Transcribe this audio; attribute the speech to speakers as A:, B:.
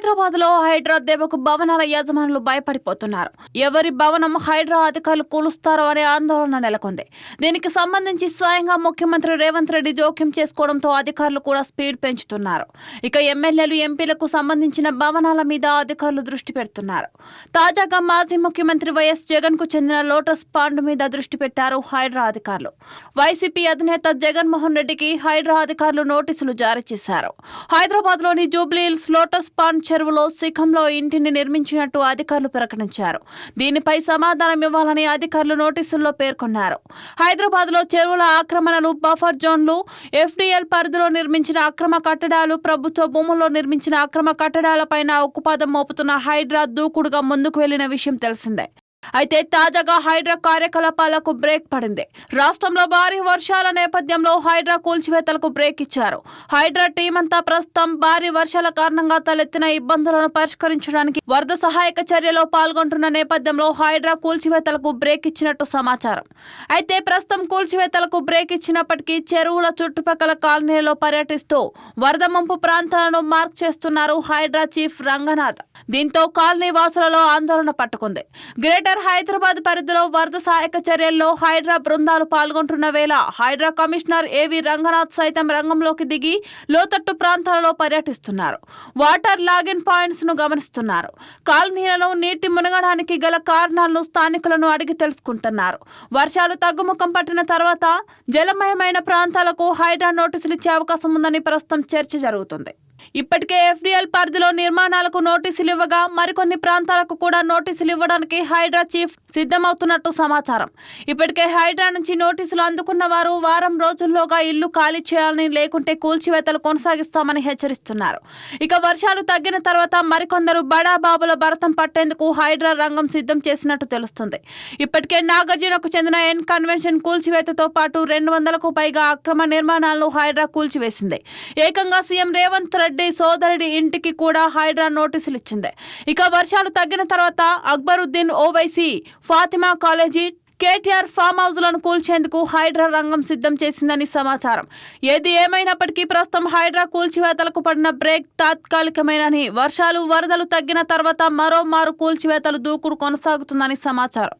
A: హైదరాబాద్లో హైడ్రా దెబ్బకు భవనాల యజమానులు భయపడిపోతున్నారు. ఎవరి భవనం హైడ్రా అధికారులు కూలుస్తారో అనే ఆందోళన నెలకొంది. దీనికి సంబంధించి స్వయంగా ముఖ్యమంత్రి రేవంత్ రెడ్డి జోక్యం చేసుకోవడంతో అధికారులు కూడా స్పీడ్ పెంచుతున్నారు. ఇక ఎమ్మెల్యేలు ఎంపీలకు సంబంధించిన భవనాల మీద అధికారులు దృష్టి పెడుతున్నారు. తాజాగా మాజీ ముఖ్యమంత్రి వైఎస్ జగన్కు చెందిన లోటస్ పాండ్ మీద దృష్టి పెట్టారు హైడ్రా అధికారులు. వైసీపీ అధినేత జగన్మోహన్ రెడ్డికి హైడ్రా అధికారులు నోటీసులు జారీ చేశారు. హైదరాబాద్లోని జూబ్లీహిల్స్ లోటస్ పాండ్ చెరువులో శిఖంలో ఇంటిని నిర్మించినట్టు అధికారులు ప్రకటించారు. దీనిపై సమాధానం ఇవ్వాలని అధికారులు నోటీసుల్లో పేర్కొన్నారు. హైదరాబాద్లో చెరువుల ఆక్రమణలు బఫర్ జోన్లు ఎఫ్డీఎల్ పరిధిలో నిర్మించిన అక్రమ కట్టడాలు ప్రభుత్వ భూముల్లో నిర్మించిన అక్రమ కట్టడాలపైన ఉక్కుపాదం మోపుతున్న హైడ్రా దూకుడుగా ముందుకు వెళ్ళిన విషయం తెలిసిందే. అయితే తాజాగా హైడ్రా కార్యకలాపాలకు బ్రేక్ పడింది. రాష్ట్రంలో భారీ వర్షాల నేపథ్యంలో హైడ్రా కూల్చివేతలకు బ్రేక్ ఇచ్చారు. హైడ్రా టీం అంతా ప్రస్తుతం భారీ వర్షాల కారణంగా తలెత్తిన ఇబ్బందులను పరిష్కరించడానికి వరద సహాయక చర్యలో పాల్గొంటున్న నేపథ్యంలో హైడ్రా కూల్చివేతలకు బ్రేక్ ఇచ్చినట్టు సమాచారం. అయితే ప్రస్తుతం కూల్చివేతలకు బ్రేక్ ఇచ్చినప్పటికీ చెరువుల చుట్టుపక్కల కాలనీలో పర్యటిస్తూ వరద ముంపు ప్రాంతాలను మార్క్ చేస్తున్నారు హైడ్రా చీఫ్ రంగనాథ్. దీంతో కాలనీ వాసులలో ఆందోళన పట్టుకుంది. గ్రేటర్ హైదరాబాద్ పరిధిలో వరద సహాయక చర్యల్లో హైడ్రా బృందాలు పాల్గొంటున్న వేళ హైడ్రా కమిషనర్ ఏవి రంగనాథ్ సైతం రంగంలోకి దిగి లోతట్టు ప్రాంతాలలో పర్యటిస్తున్నారు. వాటర్ లాగిన్ పాయింట్స్ను గమనిస్తున్నారు. కాలనీలలో నీటి మునగడానికి గల కారణాలను స్థానికులను అడిగి తెలుసుకుంటున్నారు. వర్షాలు తగ్గుముఖం పట్టిన తర్వాత జలమయమైన ప్రాంతాలకు హైడ్రా నోటీసులు ఇచ్చే అవకాశం ఉందని ప్రస్తుతం చర్చ జరుగుతుంది. ఇప్పటికే ఎఫ్డీఎల్ పరిధిలో నిర్మాణాలకు నోటీసులు ఇవ్వగా మరికొన్ని ప్రాంతాలకు కూడా నోటీసులు ఇవ్వడానికి హైడ్రా చీఫ్ సిద్ధమవుతున్నట్టు సమాచారం. ఇప్పటికే హైడ్రా నుంచి నోటీసులు అందుకున్న వారు వారం రోజుల్లోగా ఇల్లు ఖాళీ చేయాలని లేకుంటే కూల్చివేతలు కొనసాగిస్తామని హెచ్చరిస్తున్నారు. ఇక వర్షాలు తగ్గిన తర్వాత మరికొందరు బడా బాబుల భరతం పట్టేందుకు హైడ్రా రంగం సిద్ధం చేసినట్టు తెలుస్తుంది. ఇప్పటికే నాగార్జునకు చెందిన ఎన్ కన్వెన్షన్ కూల్చివేతతో పాటు రెండు వందలకు పైగా అక్రమ నిర్మాణాలను హైడ్రా కూల్చివేసింది. ఏకంగా సీఎం రేవంత్ రెడ్డి సోదరుడి ఇంటికి కూడా హైడ్రా నోటీసులు ఇచ్చింది. ఇక వర్షాలు తగ్గిన తర్వాత Akbaruddin Owaisi Fatima college KTR farm హౌస్లను కూల్చేందుకు హైడ్రా రంగం సిద్ధం చేసిందని సమాచారం. ఏది ఏమైనప్పటికీ ప్రస్తుతం హైడ్రా కూల్చివేతలకు పడిన బ్రేక్ తాత్కాలికమేనని వర్షాలు వరదలు తగ్గిన తర్వాత మరో మారు కూల్చివేతలు దూకుడు కొనసాగుతుందని సమాచారం.